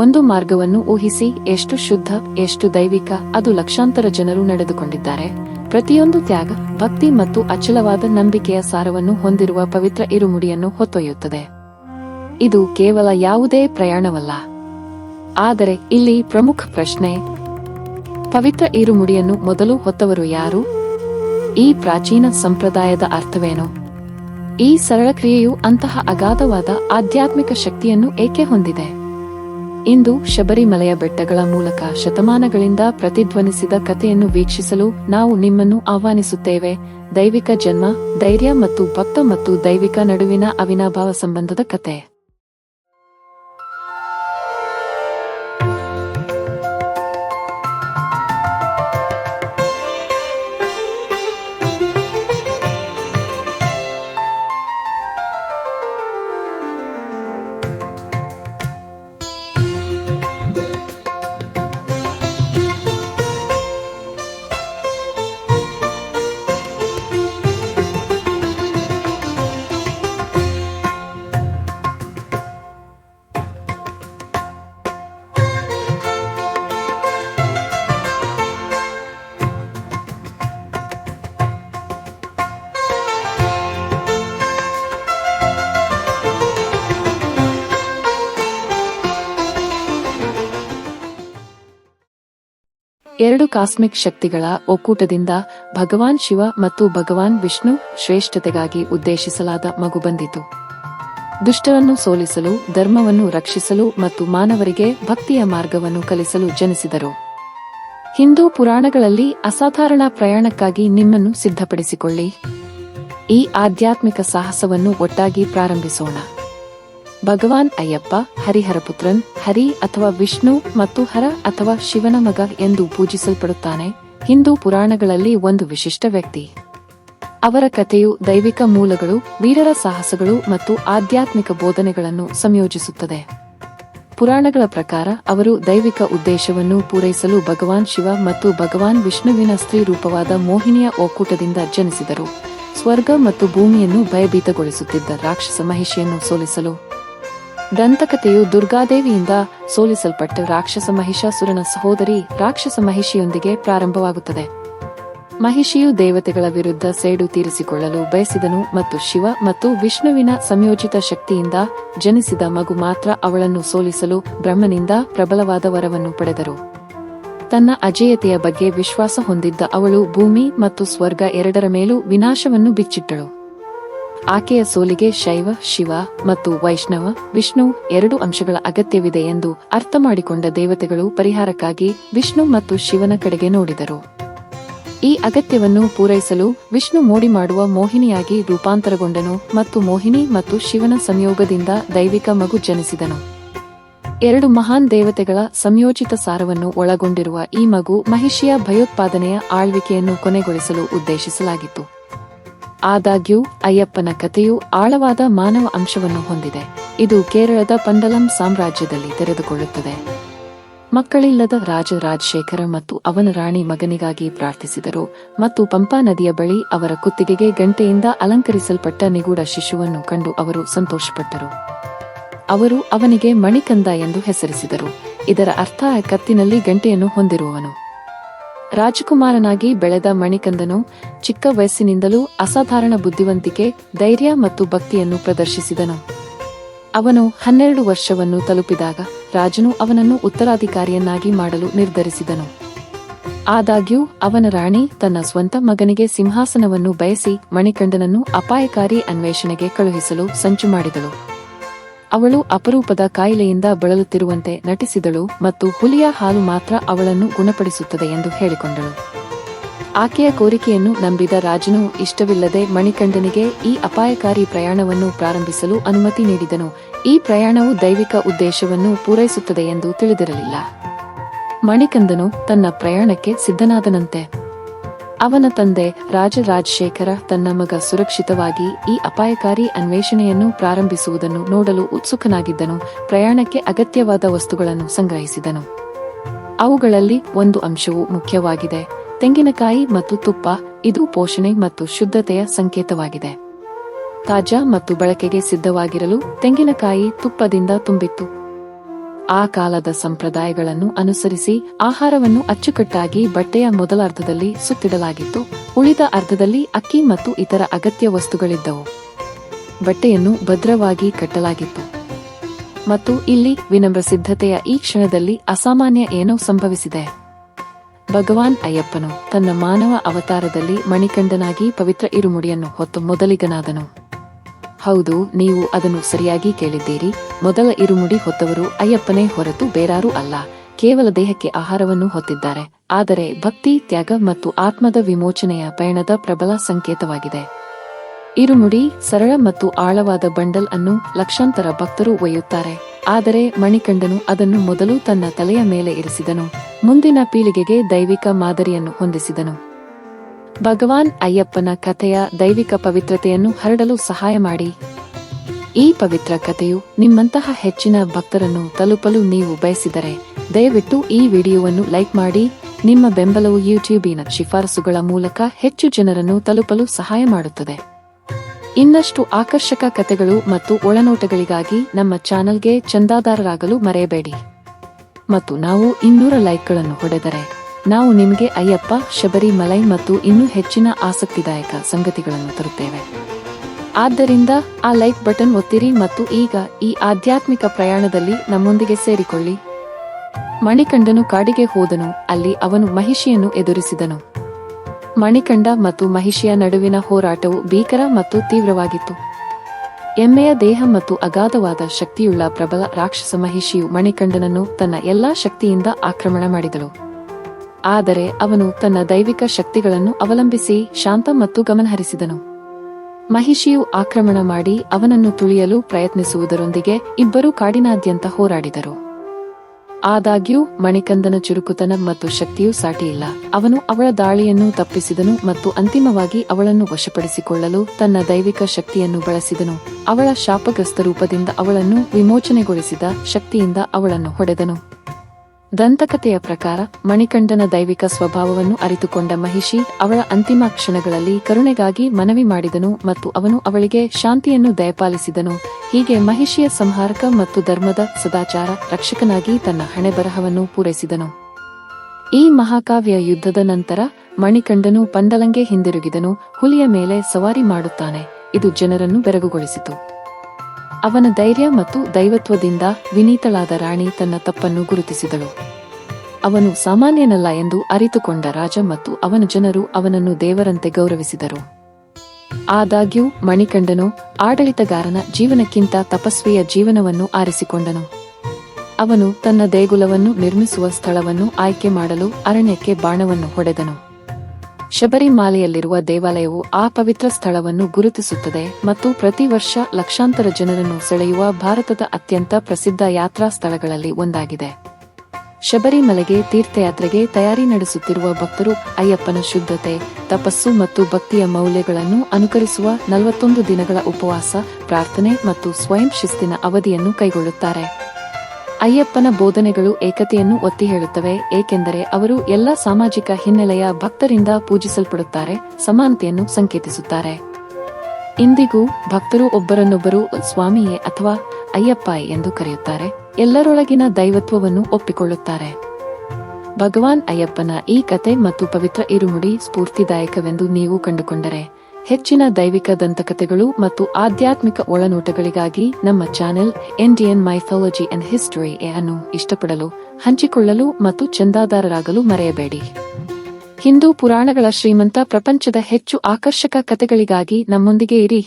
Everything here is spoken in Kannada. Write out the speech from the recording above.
ಒಂದು ಮಾರ್ಗವನ್ನು ಊಹಿಸಿ ಎಷ್ಟು ಶುದ್ಧ, ಎಷ್ಟು ದೈವಿಕ, ಅದು ಲಕ್ಷಾಂತರ ಜನರು ನಡೆದುಕೊಂಡಿದ್ದಾರೆ. ಪ್ರತಿಯೊಂದು ತ್ಯಾಗ, ಭಕ್ತಿ ಮತ್ತು ಅಚಲವಾದ ನಂಬಿಕೆಯ ಸಾರವನ್ನು ಹೊಂದಿರುವ ಪವಿತ್ರ ಇರುಮುಡಿಯನ್ನು ಹೊತ್ತೊಯ್ಯುತ್ತದೆ. ಇದು ಕೇವಲ ಯಾವುದೇ ಪ್ರಯಾಣವಲ್ಲ. ಆದರೆ ಇಲ್ಲಿ ಪ್ರಮುಖ ಪ್ರಶ್ನೆ, ಪವಿತ್ರ ಇರುಮುಡಿಯನ್ನು ಮೊದಲು ಹೊತ್ತವರು ಯಾರು? ಈ ಪ್ರಾಚೀನ ಸಂಪ್ರದಾಯದ ಅರ್ಥವೇನು? ಈ ಸರಳ ಕ್ರಿಯೆಯು ಅಂತಹ ಅಗಾಧವಾದ ಆಧ್ಯಾತ್ಮಿಕ ಶಕ್ತಿಯನ್ನು ಏಕೆ ಹೊಂದಿದೆ? ಇಂದು ಶಬರಿಮಲೆಯ ಬೆಟ್ಟಗಳ ಮೂಲಕ ಶತಮಾನಗಳಿಂದ ಪ್ರತಿಧ್ವನಿಸಿದ ಕಥೆಯನ್ನು ವೀಕ್ಷಿಸಲು ನಾವು ನಿಮ್ಮನ್ನು ಆಹ್ವಾನಿಸುತ್ತೇವೆ. ದೈವಿಕ ಜನ್ಮ, ಧೈರ್ಯ ಮತ್ತು ಭಕ್ತ ಮತ್ತು ದೈವಿಕ ನಡುವಿನ ಅವಿನಾಭಾವ ಸಂಬಂಧದ ಕತೆ ಎರಡು ಕಾಸ್ಮಿಕ್ ಶಕ್ತಿಗಳ ಒಕ್ಕೂಟದಿಂದ ಭಗವಾನ್ ಶಿವ ಮತ್ತು ಭಗವಾನ್ ವಿಷ್ಣು ಶ್ರೇಷ್ಠತೆಗಾಗಿ ಉದ್ದೇಶಿಸಲಾದ ಮಗು ಬಂದಿತು. ದುಷ್ಟರನ್ನು ಸೋಲಿಸಲು, ಧರ್ಮವನ್ನು ರಕ್ಷಿಸಲು ಮತ್ತು ಮಾನವರಿಗೆ ಭಕ್ತಿಯ ಮಾರ್ಗವನ್ನು ಕಲಿಸಲು ಜನಿಸಿದರು. ಹಿಂದೂ ಪುರಾಣಗಳಲ್ಲಿ ಅಸಾಧಾರಣ ಪ್ರಯಾಣಕ್ಕಾಗಿ ನಿಮ್ಮನ್ನು ಸಿದ್ಧಪಡಿಸಿಕೊಳ್ಳಿ. ಈ ಆಧ್ಯಾತ್ಮಿಕ ಸಾಹಸವನ್ನು ಒಟ್ಟಾಗಿ ಪ್ರಾರಂಭಿಸೋಣ. ಭಗವಾನ್ ಅಯ್ಯಪ್ಪ ಹರಿಹರಪುತ್ರನ್ ಹರಿ ಅಥವಾ ವಿಷ್ಣು ಮತ್ತು ಹರ ಅಥವಾ ಶಿವನ ಮಗ ಎಂದು ಪೂಜಿಸಲ್ಪಡುತ್ತಾನೆ. ಹಿಂದೂ ಪುರಾಣಗಳಲ್ಲಿ ಒಂದು ವಿಶಿಷ್ಟ ವ್ಯಕ್ತಿ. ಅವರ ಕಥೆಯು ದೈವಿಕ ಮೂಲಗಳು, ವೀರರ ಸಾಹಸಗಳು ಮತ್ತು ಆಧ್ಯಾತ್ಮಿಕ ಬೋಧನೆಗಳನ್ನು ಸಂಯೋಜಿಸುತ್ತದೆ. ಪುರಾಣಗಳ ಪ್ರಕಾರ ಅವರು ದೈವಿಕ ಉದ್ದೇಶವನ್ನು ಪೂರೈಸಲು ಭಗವಾನ್ ಶಿವ ಮತ್ತು ಭಗವಾನ್ ವಿಷ್ಣುವಿನ ಸ್ತ್ರೀ ರೂಪವಾದ ಮೋಹಿನಿಯ ಒಕ್ಕೂಟದಿಂದ ಜನಿಸಿದರು. ಸ್ವರ್ಗ ಮತ್ತು ಭೂಮಿಯನ್ನು ಭಯಭೀತಗೊಳಿಸುತ್ತಿದ್ದ ರಾಕ್ಷಸ ಮಹಿಷಿಯನ್ನು ಸೋಲಿಸಲು ದಂತಕಥೆಯು ದುರ್ಗಾದೇವಿಯಿಂದ ಸೋಲಿಸಲ್ಪಟ್ಟ ರಾಕ್ಷಸ ಮಹಿಷಾಸುರನ ಸಹೋದರಿ ರಾಕ್ಷಸ ಮಹಿಷಿಯೊಂದಿಗೆ ಪ್ರಾರಂಭವಾಗುತ್ತದೆ. ಮಹಿಷಿಯು ದೇವತೆಗಳ ವಿರುದ್ಧ ಸೇಡು ತೀರಿಸಿಕೊಳ್ಳಲು ಬಯಸಿದನು ಮತ್ತು ಶಿವ ಮತ್ತು ವಿಷ್ಣುವಿನ ಸಂಯೋಜಿತ ಶಕ್ತಿಯಿಂದ ಜನಿಸಿದ ಮಗು ಮಾತ್ರ ಅವಳನ್ನು ಸೋಲಿಸಲು ಬ್ರಹ್ಮನಿಂದ ಪ್ರಬಲವಾದ ವರವನ್ನು ಪಡೆದರು. ತನ್ನ ಅಜೇಯತೆಯ ಬಗ್ಗೆ ವಿಶ್ವಾಸ ಹೊಂದಿದ್ದ ಅವಳು ಭೂಮಿ ಮತ್ತು ಸ್ವರ್ಗ ಎರಡರ ಮೇಲೂ ವಿನಾಶವನ್ನು ಬಿಚ್ಚಿಟ್ಟಳು. ಆಕೆಯ ಸೋಲಿಗೆ ಶೈವ, ಶಿವ ಮತ್ತು ವೈಷ್ಣವ, ವಿಷ್ಣು ಎರಡು ಅಂಶಗಳ ಅಗತ್ಯವಿದೆ ಎಂದು ಅರ್ಥ ಮಾಡಿಕೊಂಡ ದೇವತೆಗಳು ಪರಿಹಾರಕ್ಕಾಗಿ ವಿಷ್ಣು ಮತ್ತು ಶಿವನ ಕಡೆಗೆ ನೋಡಿದರು. ಈ ಅಗತ್ಯವನ್ನು ಪೂರೈಸಲು ವಿಷ್ಣು ಮೋಡಿ ಮಾಡುವ ಮೋಹಿನಿಯಾಗಿ ರೂಪಾಂತರಗೊಂಡನು ಮತ್ತು ಮೋಹಿನಿ ಮತ್ತು ಶಿವನ ಸಂಯೋಗದಿಂದ ದೈವಿಕ ಮಗು ಜನಿಸಿದನು. ಎರಡು ಮಹಾನ್ ದೇವತೆಗಳ ಸಂಯೋಜಿತ ಸಾರವನ್ನು ಒಳಗೊಂಡಿರುವ ಈ ಮಗು ಮಹಿಷಿಯ ಭಯೋತ್ಪಾದನೆಯ ಆಳ್ವಿಕೆಯನ್ನು ಕೊನೆಗೊಳಿಸಲು ಉದ್ದೇಶಿಸಲಾಗಿತ್ತು. ಆದಾಗ್ಯೂ, ಅಯ್ಯಪ್ಪನ ಕಥೆಯು ಆಳವಾದ ಮಾನವ ಅಂಶವನ್ನು ಹೊಂದಿದೆ. ಇದು ಕೇರಳದ ಪಂಡಲಂ ಸಾಮ್ರಾಜ್ಯದಲ್ಲಿ ತೆರೆದುಕೊಳ್ಳುತ್ತದೆ. ಮಕ್ಕಳಿಲ್ಲದ ರಾಜ ರಾಜಶೇಖರ ಮತ್ತು ಅವನ ರಾಣಿ ಮಗನಿಗಾಗಿ ಪ್ರಾರ್ಥಿಸಿದರು ಮತ್ತು ಪಂಪಾ ನದಿಯ ಬಳಿ ಅವರ ಕುತ್ತಿಗೆಗೆ ಗಂಟೆಯಿಂದ ಅಲಂಕರಿಸಲ್ಪಟ್ಟ ನಿಗೂಢ ಶಿಶುವನ್ನು ಕಂಡು ಅವರು ಸಂತೋಷಪಟ್ಟರು. ಅವರು ಅವನಿಗೆ ಮಣಿಕಂದ ಎಂದು ಹೆಸರಿಸಿದರು. ಇದರ ಅರ್ಥ ಕತ್ತಿನಲ್ಲಿ ಗಂಟೆಯನ್ನು ಹೊಂದಿರುವವನು. ರಾಜಕುಮಾರನಾಗಿ ಬೆಳೆದ ಮಣಿಕಂದನು ಚಿಕ್ಕ ವಯಸ್ಸಿನಿಂದಲೂ ಅಸಾಧಾರಣ ಬುದ್ಧಿವಂತಿಕೆ, ಧೈರ್ಯ ಮತ್ತು ಭಕ್ತಿಯನ್ನು ಪ್ರದರ್ಶಿಸಿದನು. ಅವನು ಹನ್ನೆರಡು ವರ್ಷವನ್ನು ತಲುಪಿದಾಗ ರಾಜನು ಅವನನ್ನು ಉತ್ತರಾಧಿಕಾರಿಯನ್ನಾಗಿ ಮಾಡಲು ನಿರ್ಧರಿಸಿದನು. ಆದಾಗ್ಯೂ ಅವನ ರಾಣಿ ತನ್ನ ಸ್ವಂತ ಮಗನಿಗೆ ಸಿಂಹಾಸನವನ್ನು ಬಯಸಿ ಮಣಿಕಂಡನನ್ನು ಅಪಾಯಕಾರಿ ಅನ್ವೇಷಣೆಗೆ ಕಳುಹಿಸಲು ಸಂಚು ಮಾಡಿದಳು. ಅವಳು ಅಪರೂಪದ ಕಾಯಿಲೆಯಿಂದ ಬಳಲುತ್ತಿರುವಂತೆ ನಟಿಸಿದಳು ಮತ್ತು ಹುಲಿಯ ಹಾಲು ಮಾತ್ರ ಅವಳನ್ನು ಗುಣಪಡಿಸುತ್ತದೆ ಎಂದು ಹೇಳಿಕೊಂಡಳು. ಆಕೆಯ ಕೋರಿಕೆಯನ್ನು ನಂಬಿದ ರಾಜನು ಇಷ್ಟವಿಲ್ಲದೆ ಮಣಿಕಂಡನಿಗೆ ಈ ಅಪಾಯಕಾರಿ ಪ್ರಯಾಣವನ್ನು ಪ್ರಾರಂಭಿಸಲು ಅನುಮತಿ ನೀಡಿದನು. ಈ ಪ್ರಯಾಣವು ದೈವಿಕ ಉದ್ದೇಶವನ್ನು ಪೂರೈಸುತ್ತದೆ ಎಂದು ತಿಳಿದಿರಲಿಲ್ಲ. ಮಣಿಕಂದನು ತನ್ನ ಪ್ರಯಾಣಕ್ಕೆ ಸಿದ್ಧನಾದನಂತೆ ಅವನ ತಂದೆ ರಾಜ ರಾಜಶೇಖರ ತನ್ನ ಮಗ ಸುರಕ್ಷಿತವಾಗಿ ಈ ಅಪಾಯಕಾರಿ ಅನ್ವೇಷಣೆಯನ್ನು ಪ್ರಾರಂಭಿಸುವುದನ್ನು ನೋಡಲು ಉತ್ಸುಕನಾಗಿದ್ದನು. ಪ್ರಯಾಣಕ್ಕೆ ಅಗತ್ಯವಾದ ವಸ್ತುಗಳನ್ನು ಸಂಗ್ರಹಿಸಿದನು. ಅವುಗಳಲ್ಲಿ ಒಂದು ಅಂಶವು ಮುಖ್ಯವಾಗಿದೆ. ತೆಂಗಿನಕಾಯಿ ಮತ್ತು ತುಪ್ಪ, ಇದು ಪೋಷಣೆ ಮತ್ತು ಶುದ್ಧತೆಯ ಸಂಕೇತವಾಗಿದೆ. ತಾಜಾ ಮತ್ತು ಬಳಕೆಗೆ ಸಿದ್ಧವಾಗಿರಲು ತೆಂಗಿನಕಾಯಿ ತುಪ್ಪದಿಂದ ತುಂಬಿತ್ತು. ಆ ಕಾಲದ ಸಂಪ್ರದಾಯಗಳನ್ನು ಅನುಸರಿಸಿ ಆಹಾರವನ್ನು ಅಚ್ಚುಕಟ್ಟಾಗಿ ಬಟ್ಟೆಯ ಮೊದಲ ಅರ್ಧದಲ್ಲಿ ಸುತ್ತಿಡಲಾಗಿತ್ತು. ಉಳಿದ ಅರ್ಧದಲ್ಲಿ ಅಕ್ಕಿ ಮತ್ತು ಇತರ ಅಗತ್ಯ ವಸ್ತುಗಳಿದ್ದವು. ಬಟ್ಟೆಯನ್ನು ಭದ್ರವಾಗಿ ಕಟ್ಟಲಾಗಿತ್ತು. ಮತ್ತು ಇಲ್ಲಿ ವಿನಮ್ರ ಸಿದ್ಧತೆಯ ಈ ಕ್ಷಣದಲ್ಲಿ ಅಸಾಮಾನ್ಯ ಏನೋ ಸಂಭವಿಸಿದೆ. ಭಗವಾನ್ ಅಯ್ಯಪ್ಪನು ತನ್ನ ಮಾನವ ಅವತಾರದಲ್ಲಿ ಮಣಿಕಂಡನಾಗಿ ಪವಿತ್ರ ಇರುಮುಡಿಯನ್ನು ಹೊತ್ತು ಮೊದಲಿಗನಾದನು. ಹೌದು, ನೀವು ಅದನ್ನು ಸರಿಯಾಗಿ ಕೇಳಿದ್ದೀರಿ. ಮೊದಲ ಇರುಮುಡಿ ಹೊತ್ತವರು ಅಯ್ಯಪ್ಪನೇ ಹೊರತು ಬೇರಾರೂ ಅಲ್ಲ. ಕೇವಲ ದೇಹಕ್ಕೆ ಆಹಾರವನ್ನು ಹೊತ್ತಿದ್ದಾರೆ. ಆದರೆ ಭಕ್ತಿ, ತ್ಯಾಗ ಮತ್ತು ಆತ್ಮದ ವಿಮೋಚನೆಯ ಪಯಣದ ಪ್ರಬಲ ಸಂಕೇತವಾಗಿದೆ. ಇರುಮುಡಿ, ಸರಳ ಮತ್ತು ಆಳವಾದ ಬಂಡಲ್ ಅನ್ನು ಲಕ್ಷಾಂತರ ಭಕ್ತರು ಒಯ್ಯುತ್ತಾರೆ. ಆದರೆ ಮಣಿಕಂಡನು ಅದನ್ನು ಮೊದಲು ತನ್ನ ತಲೆಯ ಮೇಲೆ ಇರಿಸಿದನು. ಮುಂದಿನ ಪೀಳಿಗೆಗೆ ದೈವಿಕ ಮಾದರಿಯನ್ನು ಹೊಂದಿಸಿದನು. ಭಗವಾನ್ ಅಯ್ಯಪ್ಪನ ಕಥೆಯ ದೈವಿಕ ಪವಿತ್ರತೆಯನ್ನು ಹರಡಲು ಸಹಾಯ ಮಾಡಿ. ಈ ಪವಿತ್ರ ಕಥೆಯು ನಿಮ್ಮಂತಹ ಹೆಚ್ಚಿನ ಭಕ್ತರನ್ನು ತಲುಪಲು ನೀವು ಬಯಸಿದರೆ, ದಯವಿಟ್ಟು ಈ ವಿಡಿಯೋವನ್ನು ಲೈಕ್ ಮಾಡಿ, ನಿಮ್ಮ ಬೆಂಬಲವು ಯೂಟ್ಯೂಬಿನ ಶಿಫಾರಸುಗಳ ಮೂಲಕ ಹೆಚ್ಚು ಜನರನ್ನು ತಲುಪಲು ಸಹಾಯ ಮಾಡುತ್ತದೆ. ಇನ್ನಷ್ಟು ಆಕರ್ಷಕ ಕಥೆಗಳು ಮತ್ತು ಒಳನೋಟಗಳಿಗಾಗಿ ನಮ್ಮ ಚಾನೆಲ್ಗೆ ಚಂದಾದಾರರಾಗಲು ಮರೆಯಬೇಡಿ. ಮತ್ತು ನಾವು ಇನ್ನೂರ ಲೈಕ್ಗಳನ್ನು ಹೊಡೆದರೆ ನಾವು ನಿಮಗೆ ಅಯ್ಯಪ್ಪ, ಶಬರಿಮಲೈ ಮತ್ತು ಇನ್ನೂ ಹೆಚ್ಚಿನ ಆಸಕ್ತಿದಾಯಕ ಸಂಗತಿಗಳನ್ನು ತರುತ್ತೇವೆ. ಆದ್ದರಿಂದ ಆ ಲೈಕ್ ಬಟನ್ ಒತ್ತಿರಿ ಮತ್ತು ಈಗ ಈ ಆಧ್ಯಾತ್ಮಿಕ ಪ್ರಯಾಣದಲ್ಲಿ ನಮ್ಮೊಂದಿಗೆ ಸೇರಿಕೊಳ್ಳಿ. ಮಣಿಕಂಡನು ಕಾಡಿಗೆ ಹೋದನು, ಅಲ್ಲಿ ಅವನು ಮಹಿಷಿಯನ್ನು ಎದುರಿಸಿದನು. ಮಣಿಕಂಡ ಮತ್ತು ಮಹಿಷಿಯ ನಡುವಿನ ಹೋರಾಟವು ಭೀಕರ ಮತ್ತು ತೀವ್ರವಾಗಿತ್ತು. ಎಮ್ಮೆಯ ದೇಹ ಮತ್ತು ಅಗಾಧವಾದ ಶಕ್ತಿಯುಳ್ಳ ಪ್ರಬಲ ರಾಕ್ಷಸ ಮಹಿಷಿಯು ಮಣಿಕಂಡನನ್ನು ತನ್ನ ಎಲ್ಲಾ ಶಕ್ತಿಯಿಂದ ಆಕ್ರಮಣ ಮಾಡಿದಳು. ಆದರೆ ಅವನು ತನ್ನ ದೈವಿಕ ಶಕ್ತಿಗಳನ್ನು ಅವಲಂಬಿಸಿ ಶಾಂತ ಮತ್ತು ಗಮನಹರಿಸಿದನು. ಮಹಿಷಿಯು ಆಕ್ರಮಣ ಮಾಡಿ ಅವನನ್ನು ತುಳಿಯಲು ಪ್ರಯತ್ನಿಸುವುದರೊಂದಿಗೆ ಇಬ್ಬರೂ ಕಾಡಿನಾದ್ಯಂತ ಹೋರಾಡಿದರು. ಆದಾಗ್ಯೂ ಮಣಿಕಂದನ ಚುರುಕುತನ ಮತ್ತು ಶಕ್ತಿಯೂ ಸಾಟಿಯಿಲ್ಲ. ಅವನು ಅವಳ ದಾಳಿಯನ್ನು ತಪ್ಪಿಸಿದನು ಮತ್ತು ಅಂತಿಮವಾಗಿ ಅವಳನ್ನು ವಶಪಡಿಸಿಕೊಳ್ಳಲು ತನ್ನ ದೈವಿಕ ಶಕ್ತಿಯನ್ನು ಬಳಸಿದನು. ಅವಳ ಶಾಪಗ್ರಸ್ತ ರೂಪದಿಂದ ಅವಳನ್ನು ವಿಮೋಚನೆಗೊಳಿಸಿದ ಶಕ್ತಿಯಿಂದ ಅವಳನ್ನು ಹೊಡೆದನು. ದಂತಕಥೆಯ ಪ್ರಕಾರ ಮಣಿಕಂಡನ ದೈವಿಕ ಸ್ವಭಾವವನ್ನು ಅರಿತುಕೊಂಡ ಮಹಿಷಿ ಅವಳ ಅಂತಿಮ ಕ್ಷಣಗಳಲ್ಲಿ ಕರುಣೆಗಾಗಿ ಮನವಿ ಮಾಡಿದನು ಮತ್ತು ಅವನು ಅವಳಿಗೆ ಶಾಂತಿಯನ್ನು ದಯಪಾಲಿಸಿದನು. ಹೀಗೆ ಮಹಿಷಿಯ ಸಂಹಾರಕ ಮತ್ತು ಧರ್ಮದ ಸದಾಚಾರ ರಕ್ಷಕನಾಗಿ ತನ್ನ ಹಣೆಬರಹವನ್ನು ಪೂರೈಸಿದನು. ಈ ಮಹಾಕಾವ್ಯ ಯುದ್ಧದ ನಂತರ ಮಣಿಕಂಡನು ಪಂದಲಂಗೆ ಹಿಂದಿರುಗಿದನು. ಹುಲಿಯ ಮೇಲೆ ಸವಾರಿ ಮಾಡುತ್ತಾನೆ. ಇದು ಜನರನ್ನು ಬೆರಗುಗೊಳಿಸಿತು. ಅವನ ಧೈರ್ಯ ಮತ್ತು ದೈವತ್ವದಿಂದ ವಿನೀತಳಾದ ರಾಣಿ ತನ್ನ ತಪ್ಪನ್ನು ಗುರುತಿಸಿದಳು. ಅವನು ಸಾಮಾನ್ಯನಲ್ಲ ಎಂದು ಅರಿತುಕೊಂಡ ರಾಜ ಮತ್ತು ಅವನ ಜನರು ಅವನನ್ನು ದೇವರಂತೆ ಗೌರವಿಸಿದರು. ಆದಾಗ್ಯೂ ಮಣಿಕಂಡನು ಆಡಳಿತಗಾರನ ಜೀವನಕ್ಕಿಂತ ತಪಸ್ವಿಯ ಜೀವನವನ್ನು ಆರಿಸಿಕೊಂಡನು. ಅವನು ತನ್ನ ದೇಗುಲವನ್ನು ನಿರ್ಮಿಸುವ ಸ್ಥಳವನ್ನು ಆಯ್ಕೆ ಮಾಡಲು ಅರಣ್ಯಕ್ಕೆ ಬಾಣವನ್ನು ಹೊಡೆದನು. ಶಬರಿಮಾಲೆಯಲ್ಲಿರುವ ದೇವಾಲಯವು ಆ ಪವಿತ್ರ ಸ್ಥಳವನ್ನು ಗುರುತಿಸುತ್ತದೆ ಮತ್ತು ಪ್ರತಿ ವರ್ಷ ಲಕ್ಷಾಂತರ ಜನರನ್ನು ಸೆಳೆಯುವ ಭಾರತದ ಅತ್ಯಂತ ಪ್ರಸಿದ್ಧ ಯಾತ್ರಾ ಸ್ಥಳಗಳಲ್ಲಿ ಒಂದಾಗಿದೆ. ಶಬರಿಮಲೆಗೆ ತೀರ್ಥಯಾತ್ರೆಗೆ ತಯಾರಿ ನಡೆಸುತ್ತಿರುವ ಭಕ್ತರು ಅಯ್ಯಪ್ಪನ ಶುದ್ಧತೆ, ತಪಸ್ಸು ಮತ್ತು ಭಕ್ತಿಯ ಮೌಲ್ಯಗಳನ್ನು ಅನುಕರಿಸುವ ನಲವತ್ತೊಂದು ದಿನಗಳ ಉಪವಾಸ, ಪ್ರಾರ್ಥನೆ ಮತ್ತು ಸ್ವಯಂ ಶಿಸ್ತಿನ ಅವಧಿಯನ್ನು ಕೈಗೊಳ್ಳುತ್ತಾರೆ. ಅಯ್ಯಪ್ಪನ ಬೋಧನೆಗಳು ಏಕತೆಯನ್ನು ಒತ್ತಿ ಹೇಳುತ್ತವೆ, ಏಕೆಂದರೆ ಅವರು ಎಲ್ಲ ಸಾಮಾಜಿಕ ಹಿನ್ನೆಲೆಯ ಭಕ್ತರಿಂದ ಪೂಜಿಸಲ್ಪಡುತ್ತಾರೆ, ಸಮಾನತೆಯನ್ನು ಸಂಕೇತಿಸುತ್ತಾರೆ. ಇಂದಿಗೂ ಭಕ್ತರು ಒಬ್ಬರನ್ನೊಬ್ಬರು ಸ್ವಾಮಿಯೇ ಅಥವಾ ಅಯ್ಯಪ್ಪ ಎಂದು ಕರೆಯುತ್ತಾರೆ, ಎಲ್ಲರೊಳಗಿನ ದೈವತ್ವವನ್ನು ಒಪ್ಪಿಕೊಳ್ಳುತ್ತಾರೆ. ಭಗವಾನ್ ಅಯ್ಯಪ್ಪನ ಈ ಕತೆ ಮತ್ತು ಪವಿತ್ರ ಇರುಮುಡಿ ಸ್ಫೂರ್ತಿದಾಯಕವೆಂದು ನೀವು ಕಂಡುಕೊಂಡರೆ ಹೆಚ್ಚಿನ ದೈವಿಕ ದಂತಕಥೆಗಳು ಮತ್ತು ಆಧ್ಯಾತ್ಮಿಕ ಒಳನೋಟಗಳಿಗಾಗಿ ನಮ್ಮ channel Indian mythology and history ಅನ್ನು ಇಷ್ಟಪಡಲು, ಹಂಚಿಕೊಳ್ಳಲು ಮತ್ತು ಚಂದಾದಾರರಾಗಲು ಮರೆಯಬೇಡಿ. ಹಿಂದೂ ಪುರಾಣಗಳ ಶ್ರೀಮಂತ ಪ್ರಪಂಚದ ಹೆಚ್ಚು ಆಕರ್ಷಕ ಕಥೆಗಳಿಗಾಗಿ ನಮ್ಮೊಂದಿಗೆ ಇರಿ.